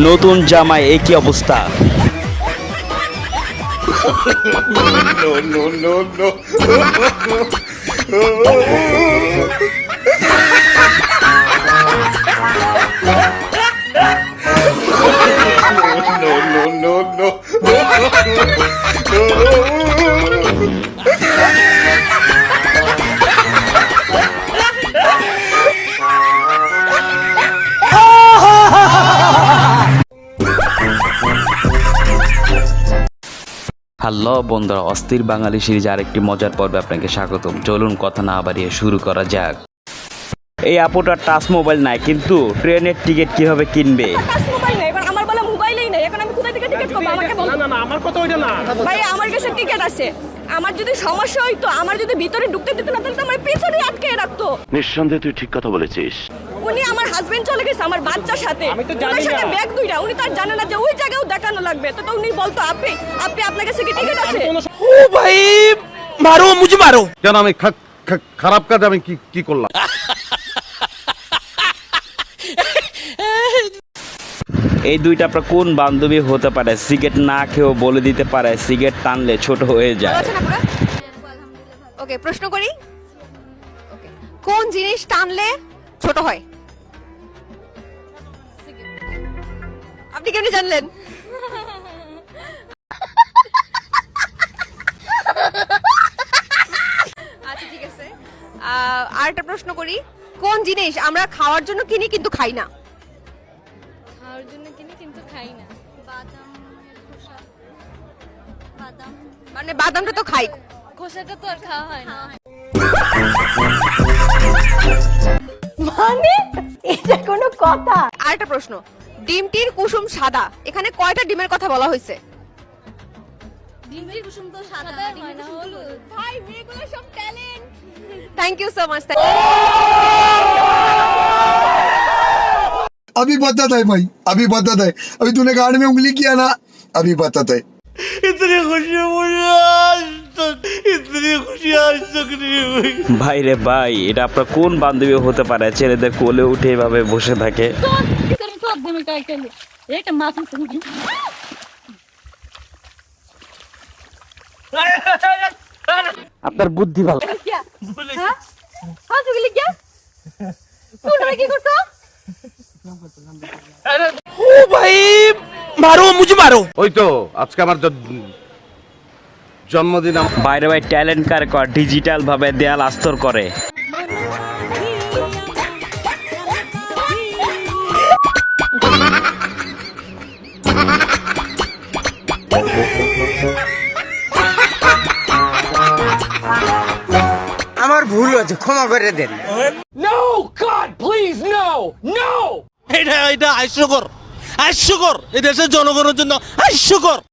নতুন জামাই একই অবস্থা হ্যালো বন্ধুরা অস্থির বাঙালি সিরিজ আরেকটি মজার পর্বে আপনাকে স্বাগতম। চলুন কথা না বাড়িয়ে শুরু করা যাক। এই আপুটার টাচ মোবাইল নাই কিন্তু ট্রেনের টিকিট কীভাবে কিনবে? টাচ মোবাইল নেই এবার আমার বলে মোবাইলেই নেই এখন আমি কোথায় থেকে টিকিট পাবো আমাকে বলো। না না না আমার কথা ওইটা না। ভাই আমার কাছে টিকিট আছে। আমার যদি সমস্যা হইতো আমার যদি ভিতরে ঢুকতে দিত না তাহলে তো আমার পিছনে আটকে রাখতো। নিঃসন্দেহে তুই ঠিক কথা বলেছিস। উনি আমার হাজবেন্ড চলে গেছে আমার বাচ্চার সাথে। ওনার সাথে ব্যাগ দুইটা। উনি তার জানে না যে ওই জায়গাও দেখানো লাগবে। তো তো উনি বলতো আপনি আপনি আপনার কাছে কি টিকিট আছে? ও ভাই মারো মুঝে মারো। কেন আমি খারাপ কাজ আমি কি কি করলাম? এই দুইটা আপনার কোন বান্ধবী হতে পারে? সিগারেট না খেয়েও বলে দিতে পারে সিগারেট টানলে ছোট হয়ে যায়। ওকে প্রশ্ন করি। কোন জিনিস টানলে ছোট হয়? আপনি কেমনি জানলেন? আচ্ছা ঠিক আছে। আহ, আরেকটা প্রশ্ন করি। কোন জিনিস আমরা খাওয়ার জন্য কিনি কিন্তু খাই না? খাওয়ার জন্য কিনি কিন্তু খাই না। বাদাম খোসা বাদাম। মানে বাদামটা তো খাই। খোসাটা তো আর খাওয়া হয় না। মানে? এটা কোনো কথা। আরেকটা প্রশ্ন। ডিমটির কুসুম সাদা এখানে কয়টা ডিমের কথা বলা হয়েছে ডিমের কুসুম তো সাদা হয় না হলুদ ভাই মেয়েগুলো সব talent thank you so much अभी बताता है भाई अभी बताता है अभी तूने गाड़ में उंगली किया ना अभी बताता है इतनी खुशी मुझे आज तक इतनी खुशी आज तक नहीं हुई ভাই রে ভাই এটা আপনার কোন বান্ধবী হতে পারে ছেলেদের কোলে উঠে এভাবে বসে থাকে ಏಕೆ আপনার বুদ্ধি ভালো। ও ভাই মারো মারো। ওই তো আজকে আমার জন্মদিন বাইরে ভাই ট্যালেন্ট কার ডিজিটাল ভাবে দেয়াল আস্তর করে। আমার ভুল হয়েছে ক্ষমা করে দেন। এটা এটা হাস্যকর হাস্যকর। এই দেশের জনগণের জন্য হাস্যকর।